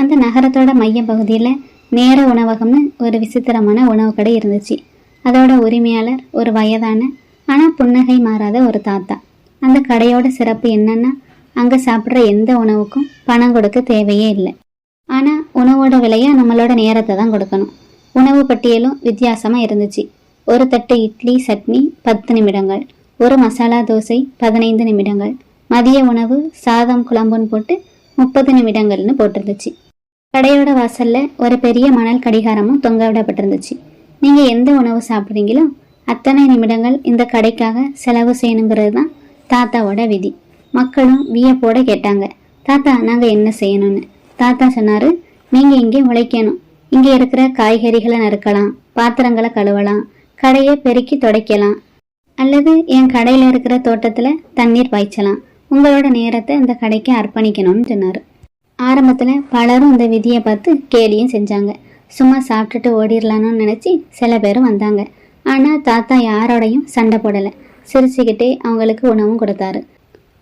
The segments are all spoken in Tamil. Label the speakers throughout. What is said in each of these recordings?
Speaker 1: அந்த நகரத்தோட மைய பகுதியில் நேர உணவகம்னு ஒரு விசித்திரமான உணவு கடை இருந்துச்சு. அதோட உரிமையாளர் ஒரு வயதான ஆனால் புன்னகை மாறாத ஒரு தாத்தா. அந்த கடையோட சிறப்பு என்னன்னா அங்கே சாப்பிட்ற எந்த உணவுக்கும் பணம் கொடுக்க தேவையே இல்லை. ஆனால் உணவோட விலையை நம்மளோட நேரத்தை தான் கொடுக்கணும். உணவு பட்டியலும் வித்தியாசமாக இருந்துச்சு. ஒரு தட்டு இட்லி சட்னி பத்து நிமிடங்கள். ஒரு மசாலா தோசை பதினைந்து நிமிடங்கள். மதிய உணவு சாதம் குழம்புன்னு போட்டு முப்பது நிமிடங்கள்னு போட்டிருந்துச்சு. கடையோட வாசல்ல ஒரு பெரிய மணல் கடிகாரமும் தொங்க விடப்பட்டிருந்துச்சு. நீங்க எந்த உணவு சாப்பிட்றீங்களோ அத்தனை நிமிடங்கள் இந்த கடைக்காக செலவு செய்யணுங்கிறது தான் தாத்தாவோட விதி. மக்களும் வியப்போட கேட்டாங்க. தாத்தா நாங்க என்ன செய்யணும்னு? தாத்தா சொன்னாரு நீங்க இங்கே உழைக்கணும் இங்க இருக்கிற காய்கறிகளை நறுக்கலாம் பாத்திரங்களை கழுவலாம் கடையை பெருக்கி துடைக்கலாம். அல்லது என் கடையில் இருக்கிற தோட்டத்தில் தண்ணீர் பாய்ச்சலாம். உங்களோட நேரத்தை இந்த கடைக்கு அர்ப்பணிக்கணும்னு சொன்னார். ஆரம்பத்தில் பலரும் இந்த விதியை பார்த்து கேலியும் செஞ்சாங்க. சும்மா சாப்பிட்டுட்டு ஓடிடலான்னு நினச்சி சில பேரும் வந்தாங்க. ஆனால் தாத்தா யாரோடையும் சண்டை போடலை. சிரிச்சுக்கிட்டே அவங்களுக்கு உணவும் கொடுத்தாரு.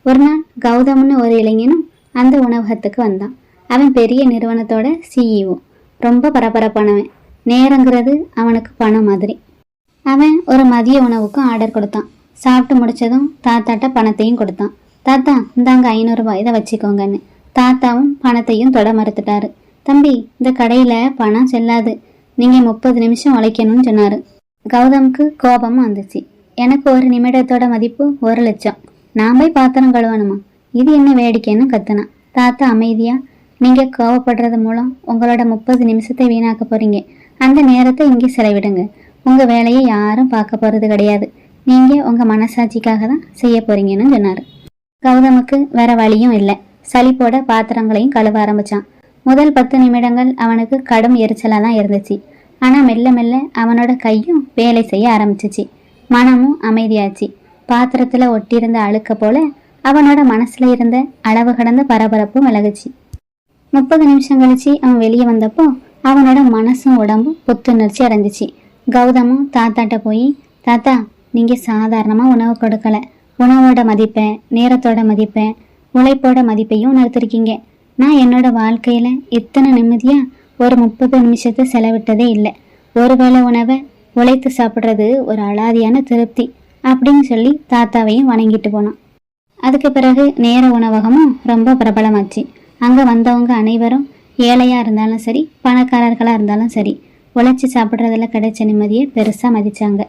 Speaker 1: ஒரு நாள் கௌதம்னு ஒரு இளைஞனும் அந்த உணவகத்துக்கு வந்தான். அவன் பெரிய நிறுவனத்தோட சிஇஓ ரொம்ப பரபரப்பானவன். நேரங்கிறது அவனுக்கு பணம் மாதிரி. அவன் ஒரு மதிய உணவுக்கும் ஆர்டர் கொடுத்தான். சாப்பிட்டு முடிச்சதும் தாத்தாட்ட பணத்தையும் கொடுத்தான். தாத்தா இந்தாங்க ஐநூறுரூபா இதை வச்சுக்கோங்கன்னு. தாத்தாவும் பணத்தையும் தொட மறுத்துட்டாரு. தம்பி இந்த கடையில பணம் செல்லாது. நீங்கள் முப்பது நிமிஷம் உழைக்கணும்னு சொன்னாரு. கௌதம்க்கு கோபமும் வந்துச்சு. எனக்கு ஒரு நிமிடத்தோட மதிப்பு ஒரு லட்சம். நான் போய் பாத்திரம் கழுவணுமா? இது என்ன வேடிக்கைன்னு கத்துனான் தாத்தா அமைதியா. நீங்க கோவப்படுறது மூலம் உங்களோட முப்பது நிமிஷத்தை வீணாக்க போறீங்க. அந்த நேரத்தை இங்கே செலவிடுங்க. உங்க வேலையை யாரும் பார்க்க போறது கிடையாது. நீங்க உங்க மனசாட்சிக்காக தான் செய்ய போறீங்கன்னு சொன்னாரு. கௌதமுக்கு வேற வழியும் இல்லை. சலிப்போட பாத்திரங்களையும் கழுவ ஆரம்பிச்சான். முதல் பத்து நிமிடங்கள் அவனுக்கு கடும் எரிச்சலாக தான் இருந்துச்சு. ஆனால் மெல்ல மெல்ல அவனோட கையும் வேலை செய்ய ஆரம்பிச்சிச்சு. மனமும் அமைதியாச்சு. பாத்திரத்தில் ஒட்டியிருந்த அழுக்க போல அவனோட மனசுல இருந்த அளவு கடந்த பரபரப்பும் விலகுச்சு. முப்பது நிமிஷம் கழிச்சு அவன் வெளியே வந்தப்போ அவனோட மனசும் உடம்பும் புத்துணர்ச்சி அடைஞ்சிச்சு. கௌதமும் தாத்தாட்ட போய் தாத்தா நீங்க சாதாரணமா உணவு கொடுக்கல. உணவோட மதிப்பை நேரத்தோட மதிப்பை உழைப்போட மதிப்பையும் உணர்த்திருக்கீங்க நான் என்னோட வாழ்க்கையில் இத்தனை நிம்மதியாக ஒரு முப்பது நிமிஷத்தை செலவிட்டதே இல்லை. ஒருவேளை உணவை உழைத்து சாப்பிட்றது ஒரு அலாதியான திருப்தி அப்படின்னு சொல்லி தாத்தாவையும் வணங்கிட்டு போனான். அதுக்கு பிறகு நேர உணவகமும் ரொம்ப பிரபலமாச்சு. அங்கே வந்தவங்க அனைவரும் ஏழையாக இருந்தாலும் சரி பணக்காரர்களாக இருந்தாலும் சரி உழைச்சி சாப்பிட்றதுல கிடைச்ச நிம்மதியை பெருசாக மதித்தாங்க